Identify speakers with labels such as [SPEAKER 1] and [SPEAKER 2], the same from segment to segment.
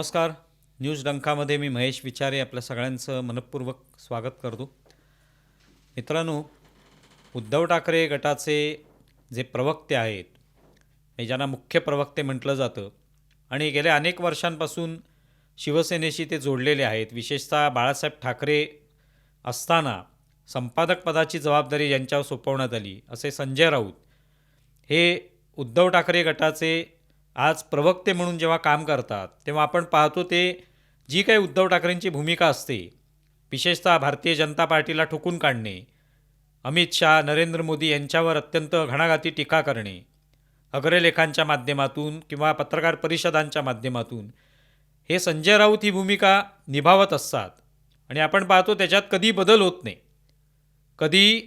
[SPEAKER 1] नमस्कार. न्यूज डंकामध्ये मी महेश विचारे आपल्या सगळ्यांचं मनपूर्वक स्वागत करतो. मित्रांनो उद्धव ठाकरे गटाचे जे प्रवक्ते आहेत हे ज्यांना मुख्य प्रवक्ते म्हटलं जातं आणि गेल्या अनेक वर्षांपासून शिवसेनेशी ते जोडलेले आहेत विशेषतः बाळासाहेब ठाकरे असताना संपादक पदाची जबाबदारी ज्यांच्यावर सोपवण्यात आली असे संजय राऊत हे उद्धव ठाकरे गटाचे आज प्रवक्ते म्हणून जेव्हा काम करतात तेव्हा आपण पाहतो ते जी काही उद्धव ठाकरेंची भूमिका असते विशेषतः भारतीय जनता पार्टीला ठोकून काढणे अमित शहा नरेंद्र मोदी यांच्यावर अत्यंत घणाघाती टीका करणे अग्रलेखांच्या माध्यमातून किंवा पत्रकार परिषदांच्या माध्यमातून हे संजय राऊत ही भूमिका निभावत असतात आणि आपण पाहतो त्याच्यात कधी बदल होत नाही. कधी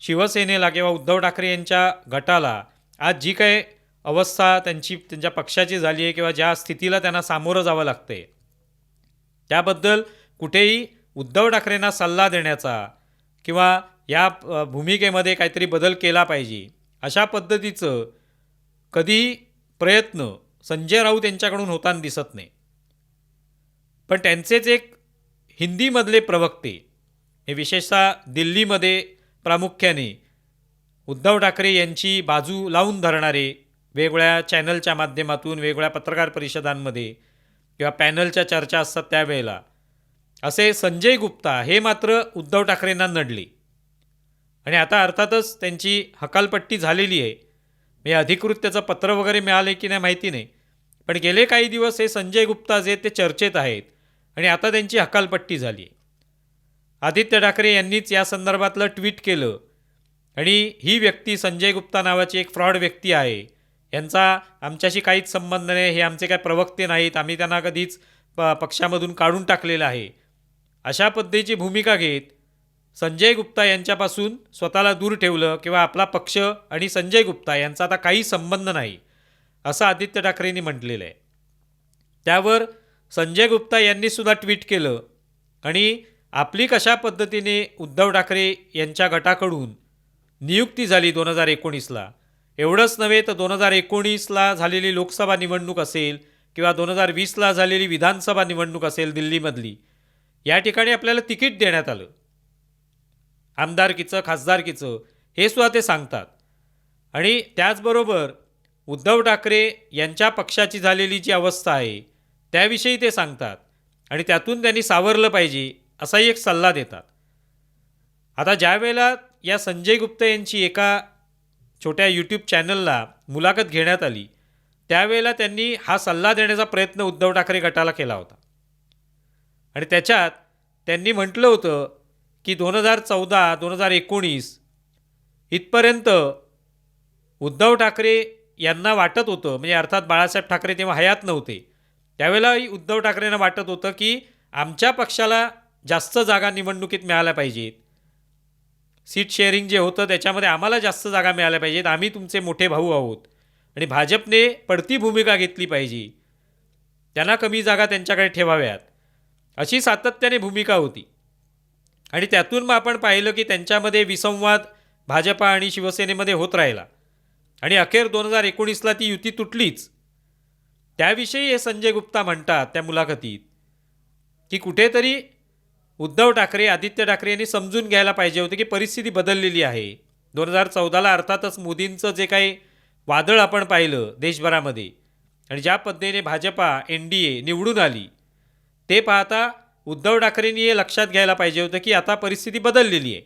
[SPEAKER 1] शिवसेनेला किंवा उद्धव ठाकरे यांच्या गटाला आज जी काय अवस्था त्यांची त्यांच्या पक्षाची झाली आहे किंवा ज्या स्थितीला त्यांना सामोरं जावं लागतंय. त्याबद्दल कुठेही उद्धव ठाकरेंना सल्ला देण्याचा किंवा या भूमिकेमध्ये काहीतरी बदल केला पाहिजे अशा पद्धतीचं कधी प्रयत्न संजय राऊत यांच्याकडून होताना दिसत नाही. पण त्यांचेच एक हिंदीमधले प्रवक्ते हे विशेषतः दिल्लीमध्ये प्रामुख्याने उद्धव ठाकरे यांची बाजू लावून धरणारे वेगवेगळ्या चॅनलच्या माध्यमातून वेगवेगळ्या पत्रकार परिषदांमध्ये किंवा पॅनलच्या चर्चा असतात त्यावेळेला. असे संजय गुप्ता हे मात्र उद्धव ठाकरेंना नडले. आणि आता अर्थातच त्यांची हकालपट्टी झालेली आहे. मी अधिकृत त्याचं पत्र वगैरे मिळालं की नाही माहिती नाही. पण गेले काही दिवस हे संजय गुप्ता जे ते चर्चेत आहेत. आणि आता त्यांची हकालपट्टी झाली आहे. आदित्य ठाकरे यांनीच या संदर्भातलं ट्विट केलं. आणि ही व्यक्ती संजय गुप्ता नावाची एक फ्रॉड व्यक्ती आहे. यांचा आमच्याशी काहीच संबंध नाही हे आमचे काय प्रवक्ते नाहीत आम्ही त्यांना कधीच प पक्षामधून काढून टाकलेलं आहे. अशा पद्धतीची भूमिका घेत संजय गुप्ता यांच्यापासून स्वतःला दूर ठेवलं किंवा आपला पक्ष आणि संजय गुप्ता यांचा आता काही संबंध नाही असं आदित्य ठाकरेंनी म्हटलेलं आहे. त्यावर संजय गुप्ता यांनीसुद्धा ट्विट केलं आणि आपली कशा पद्धतीने उद्धव ठाकरे यांच्या गटाकडून नियुक्ती झाली दोन हजार एकोणीसला एवढंच नव्हे तर दोन हजार एकोणीसला झालेली लोकसभा निवडणूक असेल किंवा दोन हजार वीसला झालेली विधानसभा निवडणूक असेल दिल्लीमधली या ठिकाणी आपल्याला तिकीट देण्यात आलं. आमदारकीचं खासदारकीचं हे सुद्धा ते सांगतात. आणि त्याचबरोबर उद्धव ठाकरे यांच्या पक्षाची झालेली जी अवस्था आहे त्याविषयी ते सांगतात आणि त्यातून त्यांनी सावरलं पाहिजे असाही एक सल्ला देतात. आता ज्या वेळेला या संजय गुप्ता यांची एका छोट्या यूट्यूब चॅनलला मुलाखत घेण्यात आली. त्यावेळेला त्यांनी हा सल्ला देण्याचा प्रयत्न उद्धव ठाकरे गटाला केला होता. आणि त्याच्यात त्यांनी म्हटलं होतं की दोन हजार चौदा दोन हजार एकोणीस इथपर्यंत उद्धव ठाकरे यांना वाटत होतं म्हणजे अर्थात बाळासाहेब ठाकरे तेव्हा हयात नव्हते. त्यावेळेलाही उद्धव ठाकरेंना वाटत होतं की आमच्या पक्षाला जास्त जागा निवडणुकीत मिळाल्या पाहिजेत. सीट शेअरिंग जे होतं त्याच्यामध्ये आम्हाला जास्त जागा मिळाल्या पाहिजेत. आम्ही तुमचे मोठे भाऊ आहोत. आणि भाजपने पडती भूमिका घेतली पाहिजे. त्यांना कमी जागा त्यांच्याकडे ठेवाव्यात. अशी सातत्याने भूमिका होती. आणि त्यातून मग आपण पाहिलं की त्यांच्यामध्ये विसंवाद भाजपा आणि शिवसेनेमध्ये होत राहिला. आणि अखेर दोन हजार एकोणीसला ती युती तुटलीच. त्याविषयी हे संजय गुप्ता म्हणतात त्या मुलाखतीत की कुठेतरी उद्धव ठाकरे आदित्य ठाकरे यांनी समजून घ्यायला पाहिजे होते की परिस्थिती बदललेली आहे. दोन हजार चौदाला अर्थातच मोदींचं जे काही वादळ आपण पाहिलं देशभरामध्ये आणि ज्या पद्धतीने भाजपा एन डी ए निवडून आली ते पाहता उद्धव ठाकरेंनी हे लक्षात घ्यायला पाहिजे होतं की आता परिस्थिती बदललेली आहे.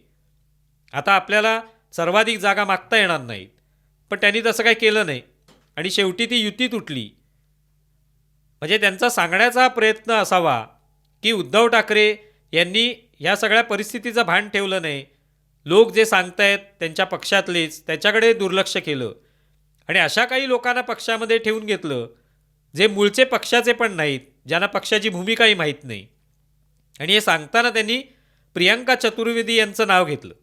[SPEAKER 1] आता आपल्याला सर्वाधिक जागा मागता येणार नाहीत. पण त्यांनी तसं काही केलं नाही. आणि शेवटी ती युती तुटली. म्हणजे त्यांचा सांगण्याचा प्रयत्न असावा की उद्धव ठाकरे यांनी ह्या सगळ्या परिस्थितीचं भान ठेवलं नाही. लोक जे सांगतायत त्यांच्या पक्षातलेच त्याच्याकडे दुर्लक्ष केलं आणि अशा काही लोकांना पक्षामध्ये ठेवून घेतलं जे मूळचे पक्षाचे पण नाहीत ज्यांना पक्षाची भूमिकाही माहीत नाही. आणि हे सांगताना त्यांनी प्रियांका चतुर्वेदी यांचं नाव घेतलं.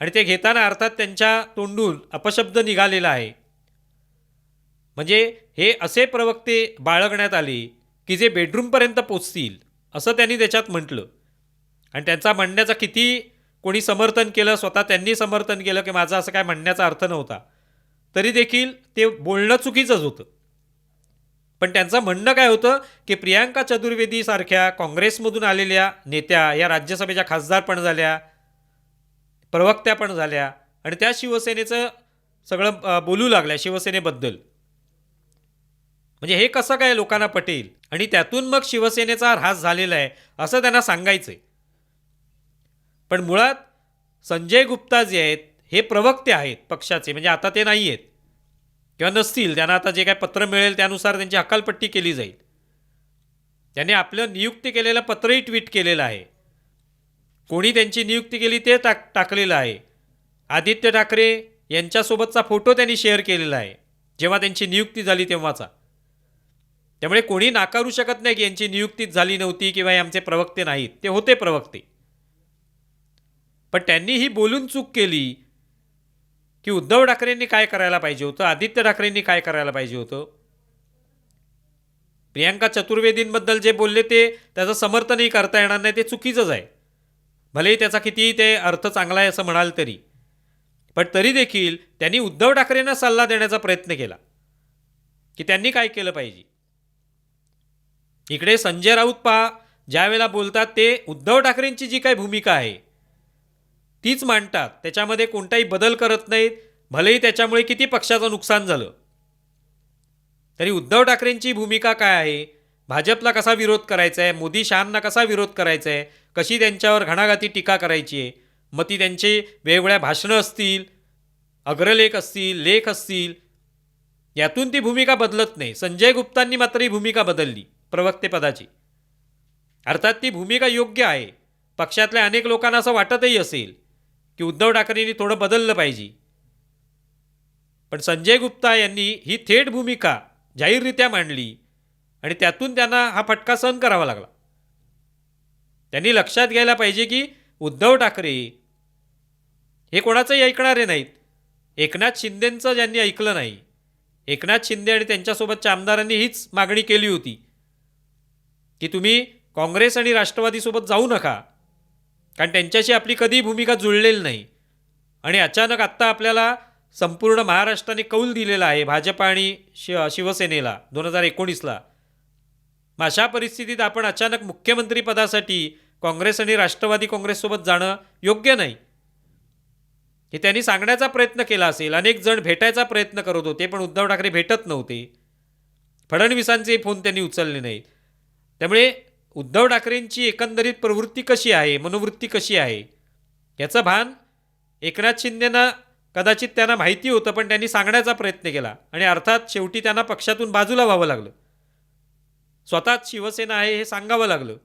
[SPEAKER 1] आणि ते घेताना अर्थात त्यांच्या तोंडून अपशब्द निघालेला आहे. म्हणजे हे असे प्रवक्ते बाळगण्यात आले की जे बेडरूमपर्यंत पोचतील. असं त्यांनी त्याच्यात म्हटलं. आणि त्यांचा म्हणण्याचा किती कोणी समर्थन केलं स्वतः त्यांनी समर्थन केलं की माझा असं काय म्हणण्याचा अर्थ नव्हता. तरी देखील ते बोलणं चुकीचंच होतं. पण त्यांचं म्हणणं काय होतं की प्रियांका चतुर्वेदीसारख्या काँग्रेसमधून आलेल्या नेत्या या राज्यसभेच्या खासदार पण झाल्या प्रवक्त्या पण झाल्या आणि त्या शिवसेनेचं सगळं बोलू लागल्या शिवसेनेबद्दल. म्हणजे हे कसं काय लोकांना पटेल? आणि त्यातून मग शिवसेनेचा ऱ्हास झालेला आहे असं त्यांना सांगायचं आहे पण मुळात संजय गुप्ता जे आहेत हे प्रवक्ते आहेत पक्षाचे म्हणजे आता ते नाही आहेत. किंवा नसतील त्यांना आता जे काय पत्र मिळेल त्यानुसार त्यांची हकालपट्टी केली जाईल. त्यांनी आपलं नियुक्ती केलेलं पत्रही ट्विट केलेलं आहे. कोणी त्यांची नियुक्ती केली ते टाक टाकलेलं आहे. आदित्य ठाकरे यांच्यासोबतचा फोटो त्यांनी शेअर केलेला आहे जेव्हा त्यांची नियुक्ती झाली तेव्हाचा. त्यामुळे कोणी नाकारू शकत नाही की यांची नियुक्तीच झाली नव्हती किंवा हे आमचे प्रवक्ते नाहीत. ते होते प्रवक्ते. पण त्यांनी ही बोलून चूक केली की उद्धव ठाकरेंनी काय करायला पाहिजे होतं? आदित्य ठाकरेंनी काय करायला पाहिजे होतं? प्रियांका चतुर्वेदींबद्दल जे बोलले ते त्याचं समर्थनही करता येणार नाही ते चुकीचंच आहे. भलेही त्याचा कितीही ते अर्थ चांगला आहे असं म्हणाल तरी. पण तरी देखील त्यांनी उद्धव ठाकरेंना सल्ला देण्याचा प्रयत्न केला की त्यांनी काय केलं पाहिजे? इकडे संजय राऊत पहा ज्या वेळेला बोलतात ते उद्धव ठाकरेंची जी काही भूमिका आहे तीच मांडतात. त्याच्यामध्ये कोणताही बदल करत नाहीत. भलेही त्याच्यामुळे किती पक्षाचं नुकसान झालं. तरी उद्धव ठाकरेंची भूमिका काय आहे? भाजपला कसा विरोध करायचा आहे मोदी शहांना कसा विरोध करायचा आहे कशी त्यांच्यावर घणाघाती टीका करायची आहे? मग ती त्यांची वेगवेगळ्या भाषणं असतील अग्रलेख असतील लेख असतील यातून ती भूमिका बदलत नाही. संजय गुप्तांनी मात्र ही भूमिका बदलली. प्रवक्तेपदाची. अर्थात ती भूमिका योग्य आहे. पक्षातल्या अनेक लोकांना असं वाटतही असेल की उद्धव ठाकरेंनी थोडं बदललं पाहिजे. पण संजय गुप्ता यांनी ही थेट भूमिका जाहीररित्या मांडली आणि त्यातून त्यांना हा फटका सहन करावा लागला. त्यांनी लक्षात घ्यायला पाहिजे की उद्धव ठाकरे हे कोणाचंही ऐकणारे नाहीत. एकनाथ शिंदेंचं ज्यांनी ऐकलं नाही एकनाथ शिंदे आणि त्यांच्यासोबतच्या आमदारांनी हीच मागणी केली होती. की तुम्ही काँग्रेस आणि राष्ट्रवादीसोबत जाऊ नका. कारण त्यांच्याशी आपली कधी भूमिका जुळलेली नाही. आणि अचानक आत्ता आपल्याला संपूर्ण महाराष्ट्राने कौल दिलेला आहे भाजप आणि शिव शिवसेनेला दोन हजार एकोणीसला. मग अशा परिस्थितीत आपण अचानक मुख्यमंत्रीपदासाठी काँग्रेस आणि राष्ट्रवादी काँग्रेससोबत जाणं योग्य नाही. हे त्यांनी सांगण्याचा प्रयत्न केला असेल. अनेक जण भेटायचा प्रयत्न करत होते पण उद्धव ठाकरे भेटत नव्हते. फडणवीसांचे फोन त्यांनी उचलले नाहीत. त्यामुळे उद्धव ठाकरेंची एकंदरीत प्रवृत्ती कशी आहे मनोवृत्ती कशी आहे याचं भान एकनाथ शिंदेना कदाचित त्यांना माहिती होतं पण त्यांनी सांगण्याचा प्रयत्न केला. आणि अर्थात शेवटी त्यांना पक्षातून बाजूला व्हावं लागलं. स्वतःच शिवसेना आहे हे सांगावं लागलं.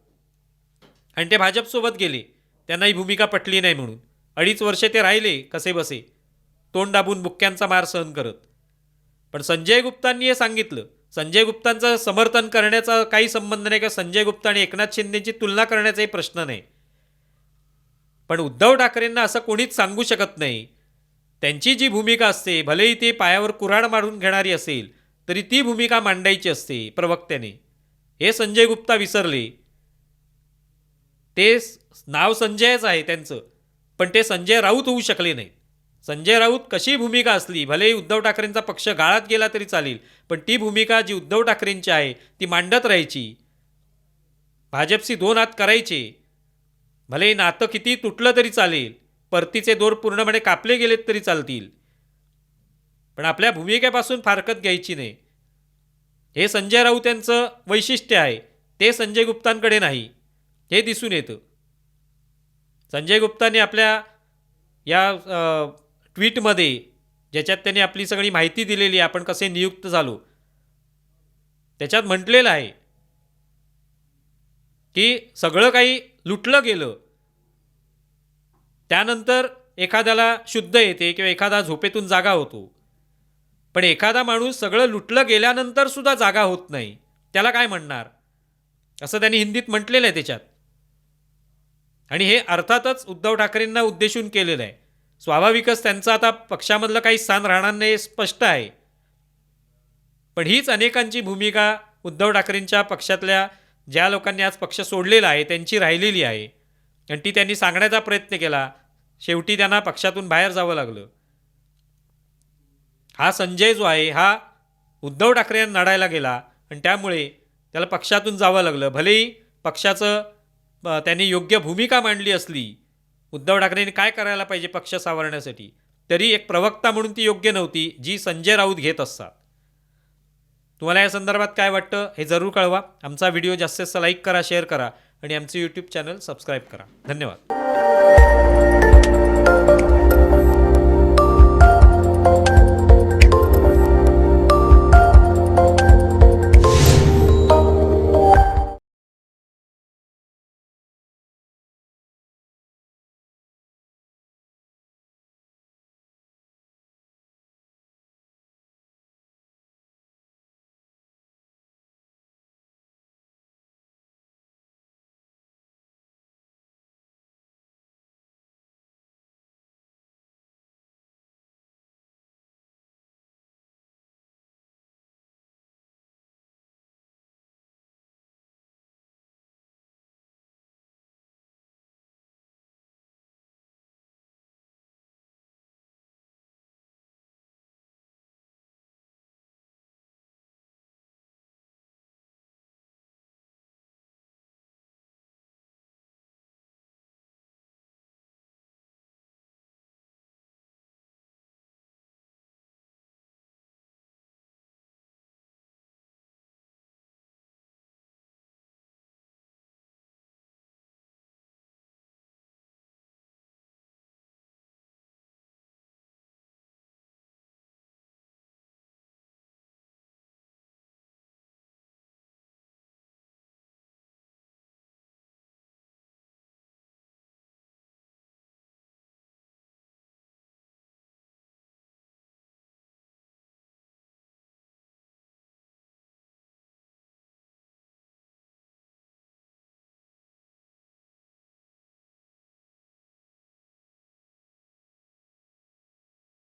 [SPEAKER 1] आणि ते भाजपसोबत गेले. त्यांना ही भूमिका पटली नाही म्हणून. अडीच वर्षे ते राहिले कसे बसे. तोंड दाबून बुक्क्यांचा मार सहन करत. पण संजय गुप्तांनी हे सांगितलं. संजय गुप्तांचं समर्थन करण्याचा काही संबंध नाही किंवा संजय गुप्ता आणि एकनाथ शिंदेची तुलना करण्याचाही प्रश्न नाही. पण उद्धव ठाकरेंना असं कोणीच सांगू शकत नाही. त्यांची जी भूमिका असते भलेही ती पायावर कुऱ्हाड मारून घेणारी असेल तरी ती भूमिका मांडायची असते प्रवक्त्याने. हे संजय गुप्ता विसरले. ते नाव संजयच आहे त्यांचं पण ते संजय राऊत होऊ शकले नाही संजय राऊत कशी भूमिका असली भलेही उद्धव ठाकरेंचा पक्ष गाळात गेला तरी चालेल पण ती भूमिका जी उद्धव ठाकरेंची आहे ती मांडत राहायची. भाजपशी दोन हात करायचे. भलेही नातं किती तुटलं तरी चालेल परतीचे दोर पूर्णपणे कापले गेलेत तरी चालतील. पण आपल्या भूमिकेपासून फारकत घ्यायची नाही. हे संजय राऊत यांचं वैशिष्ट्य आहे ते संजय गुप्तांकडे नाही हे दिसून येतं. संजय गुप्तांनी आपल्या या ट्विटमध्ये ज्याच्यात त्यांनी आपली सगळी माहिती दिलेली आहे आपण कसे नियुक्त झालो. त्याच्यात म्हटलेलं आहे की सगळं काही लुटलं गेलं. त्यानंतर एखाद्याला शुद्ध येते किंवा एखादा झोपेतून जागा होतो. पण एखादा माणूस सगळं लुटलं गेल्यानंतर सुद्धा जागा होत नाही. त्याला काय म्हणणार? असं त्यांनी हिंदीत म्हटलेलं आहे त्याच्यात. आणि हे अर्थातच उद्धव ठाकरेंना उद्देशून केलेलं आहे. स्वाभाविकच त्यांचं आता पक्षामधलं काही स्थान राहणार नाही हे स्पष्ट आहे. पण हीच अनेकांची भूमिका उद्धव ठाकरेंच्या पक्षातल्या ज्या लोकांनी आज पक्ष सोडलेला आहे त्यांची राहिलेली आहे. आणि ती त्यांनी सांगण्याचा प्रयत्न केला. शेवटी त्यांना पक्षातून बाहेर जावं लागलं. हा संजय जो आहे हा उद्धव ठाकरे यांना लढायला गेला. आणि त्यामुळे त्याला पक्षातून जावं लागलं. भलेही पक्षाचं त्यांनी योग्य भूमिका मांडली असली उद्धव ठाकरेंनी काय करायला पाहिजे पक्ष सावरण्यासाठी? तरी एक प्रवक्ता म्हणून ती योग्य नव्हती जी संजय राऊत घेत असतात. तुम्हाला या संदर्भात काय वाटतं हे जरूर कळवा. आमचा व्हिडिओ जास्तीत जास्त लाईक करा शेअर करा आणि आमचे यूट्यूब चॅनल सबस्क्राईब करा. धन्यवाद.